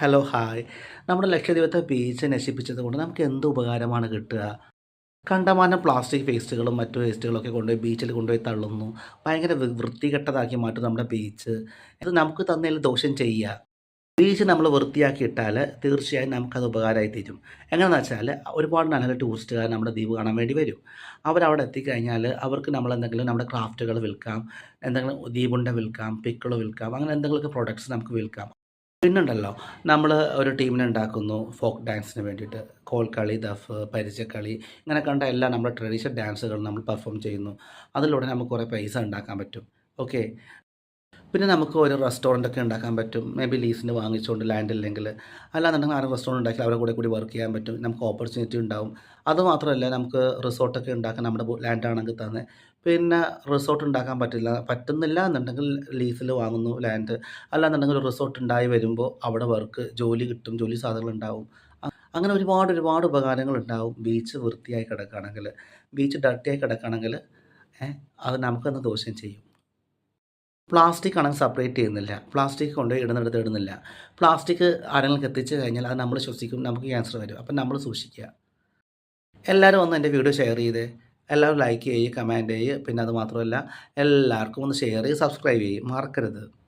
Hello hi നമ്മുടെ ലക്ഷദ്വീപത്തെ beach നശിപ്പിച്ചത് കൊണ്ട് നമുക്ക് എന്ത് ഉപകാരമാണ് കിട്ടുക? കണ്ടമാനം പ്ലാസ്റ്റിക് വേസ്റ്റുകളും മറ്റു വേസ്റ്റുകളൊക്കെ കൊണ്ടുപോയി ബീച്ചിൽ കൊണ്ടുപോയി തള്ളുന്നു. ഭയങ്കര വൃത്തികെട്ടതാക്കി മാറ്റും നമ്മുടെ ബീച്ച് ഇത് നമുക്ക് തന്നതിൽ ദോഷം ചെയ്യുക? ബീച്ച് നമ്മൾ വൃത്തിയാക്കി ഇട്ടാൽ തീർച്ചയായും നമുക്കത് ഉപകാരമായി തീരും. എങ്ങനെയാണെന്ന് വെച്ചാൽ ഒരുപാട് നല്ല ടൂറിസ്റ്റുകാർ നമ്മുടെ ദ്വീപ് കാണാൻ വേണ്ടി വരും. അവരവിടെ എത്തിക്കഴിഞ്ഞാൽ അവർക്ക് നമ്മൾ എന്തെങ്കിലും നമ്മുടെ ക്രാഫ്റ്റുകൾ വിൽക്കാം എന്തെങ്കിലും ദ്വീപുണ്ട വിൽക്കാം പിക്കിൾ വിൽക്കാം അങ്ങനെ എന്തെങ്കിലുമൊക്കെ പ്രൊഡക്ട്സ് നമുക്ക് വിൽക്കാം. പിന്നുണ്ടല്ലോ. നമ്മൾ ഒരു ടീമിനെ ഉണ്ടാക്കുന്നു ഫോക്ക് ഡാൻസിന് വേണ്ടിയിട്ട്. കോൽക്കളി ദഫ് പരിചയക്കളി ഇങ്ങനെ കണ്ട എല്ലാ നമ്മുടെ ട്രഡീഷണൽ ഡാൻസുകൾ നമ്മൾ പെർഫോം ചെയ്യുന്നു. അതിലൂടെ നമുക്ക് കുറേ പൈസ ഉണ്ടാക്കാൻ പറ്റും. ഓക്കെ? പിന്നെ നമുക്ക് ഒരു റെസ്റ്റോറന്റ് ഒക്കെ ഉണ്ടാക്കാൻ പറ്റും. മേ ബി ലീസിന് വാങ്ങിച്ചുകൊണ്ട് ലാൻഡ് ഇല്ലെങ്കിൽ. അല്ലാന്നുണ്ടെങ്കിൽ ആരും റെസ്റ്റോറന്റ് ഉണ്ടാക്കി അവരുടെ കൂടെ കൂടി വർക്ക് ചെയ്യാൻ പറ്റും. നമുക്ക് ഓപ്പർച്യൂണിറ്റി ഉണ്ടാവും. അതുമാത്രമല്ല നമുക്ക് റിസോർട്ടൊക്കെ ഉണ്ടാക്കാൻ നമ്മുടെ ലാൻഡ് ആണെങ്കിൽ തന്നെ പിന്നെ റിസോർട്ട് ഉണ്ടാക്കാൻ പറ്റില്ല. പറ്റുന്നില്ല എന്നുണ്ടെങ്കിൽ ലീസിൽ വാങ്ങുന്നു ലാൻഡ് അല്ലാന്നുണ്ടെങ്കിൽ ഒരു റിസോർട്ട് ഉണ്ടായി വരുമ്പോൾ അവിടെ വർക്ക് ജോലി കിട്ടും. ജോലി സാധ്യതകൾ ഉണ്ടാവും. അങ്ങനെ ഒരുപാട് ഒരുപാട് ഉപകാരങ്ങൾ ഉണ്ടാവും. ബീച്ച് വൃത്തിയായി കിടക്കുകയാണെങ്കിൽ. ബീച്ച് ഡർട്ടിയായി കിടക്കുകയാണെങ്കിൽ അത് നമുക്കൊന്ന് ദോഷം ചെയ്യും. പ്ലാസ്റ്റിക് ആണെങ്കിൽ സെപ്പറേറ്റ് ചെയ്യുന്നില്ല. പ്ലാസ്റ്റിക് കൊണ്ട് ഇടുന്നിടത്ത് ഇടുന്നില്ല. പ്ലാസ്റ്റിക് ആരെങ്കിലും എത്തിച്ച് കഴിഞ്ഞാൽ അത് നമ്മൾ ശ്വസിക്കും നമുക്ക് ക്യാൻസർ വരും. അപ്പം നമ്മൾ സൂക്ഷിക്കുക. എല്ലാവരും ഒന്ന് എന്റെ വീഡിയോ ഷെയർ ചെയ്തേ. എല്ലാവരും ലൈക്ക് ചെയ്യുക കമന്റ് ചെയ്യുക പിന്നെ അത് മാത്രമല്ല എല്ലാവർക്കും ഒന്ന് ഷെയർ ചെയ്ത് സബ്സ്ക്രൈബ് ചെയ്യും. മറക്കരുത്.